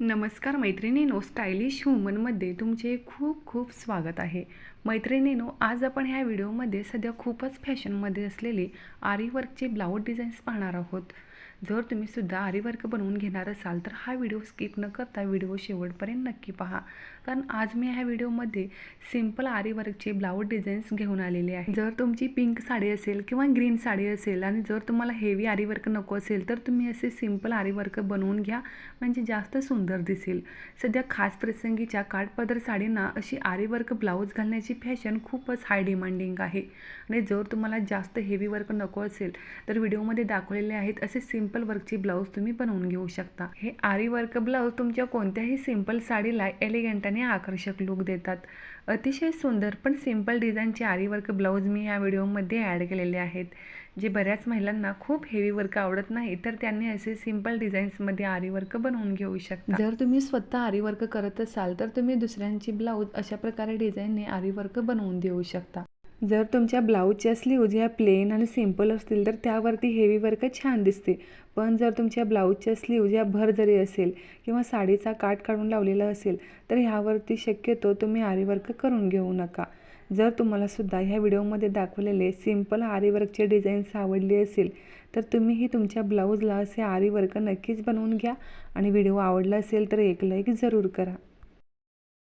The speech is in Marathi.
नमस्कार मैत्रिणीनो स्टायलिश वुमनमध्ये तुमचे खूप खूप स्वागत आहे. मैत्रिणीनो आज आपण ह्या व्हिडिओमध्ये सध्या खूपच फॅशनमध्ये असलेले आरीवर्कचे ब्लाऊज डिझाईन्स पाहणार आहोत. जर तुम्ही सुद्धा आरीवर्क बनवून घेणार असाल तर हा व्हिडिओ स्किप न करता व्हिडिओ शेवटपर्यंत नक्की पहा. कारण आज मी ह्या व्हिडिओमध्ये सिंपल आरीवर्कचे ब्लाऊज डिझाईन्स घेऊन आलेले आहे. जर तुमची पिंक साडी असेल किंवा ग्रीन साडी असेल आणि जर तुम्हाला हेवी आरीवर्क नको असेल तर तुम्ही असे सिंपल आरीवर्क बनवून घ्या. म्हणजे जास्त सुंदर दिसेल. सध्या खास प्रसंगीच्या काठपदर साडींना अशी आरीवर्क ब्लाऊज घालण्याची फॅशन खूपच हाय डिमांडिंग आहे. आणि जर तुम्हाला जास्त हेवी वर्क नको असेल तर व्हिडिओमध्ये दाखवलेले आहेत असे सिंपल वर्कची ब्लाऊज तुम्ही बनवून घेऊ शकता. हे आरी वर्क ब्लाऊज तुमच्या कोणत्याही सिंपल साडीला एलिगंट आणि आकर्षक लुक देतात. अतिशय सुंदर पण सिंपल डिझाईनचे आरी वर्क ब्लाऊज मी ह्या व्हिडिओमध्ये ॲड केलेले आहेत. जे बऱ्याच महिलांना खूप हेवी वर्क आवडत नाही तर त्यांनी असे सिंपल डिझाईन्समध्ये आरी वर्क बनवून घेऊ शकता. जर तुम्ही स्वतः आरी वर्क करत असाल तर तुम्ही दुसऱ्यांची ब्लाऊज अशा प्रकारे डिझाईनने आरी वर्क बनवून देऊ शकता. जर तुमच्या ब्लाऊजच्या स्लीव्ज या प्लेन आणि सिंपल असतील तर त्यावरती हेवी वर्क छान दिसते. पण जर तुमच्या ब्लाऊजच्या स्लीव्ज या भर जरी असेल किंवा साडीचा काठ काढून लावलेला असेल तर ह्यावरती शक्यतो तुम्ही आरी वर्क करून घेऊ नका. जर तुम्हाला सुद्धा ह्या व्हिडिओमध्ये दाखवलेले सिंपल आरी वर्कचे डिझाईन्स आवडली असेल तर तुम्हीही तुमच्या ब्लाऊजला असे आरी वर्क नक्कीच बनवून घ्या. आणि व्हिडिओ आवडला असेल तर एक लाईक जरूर करा.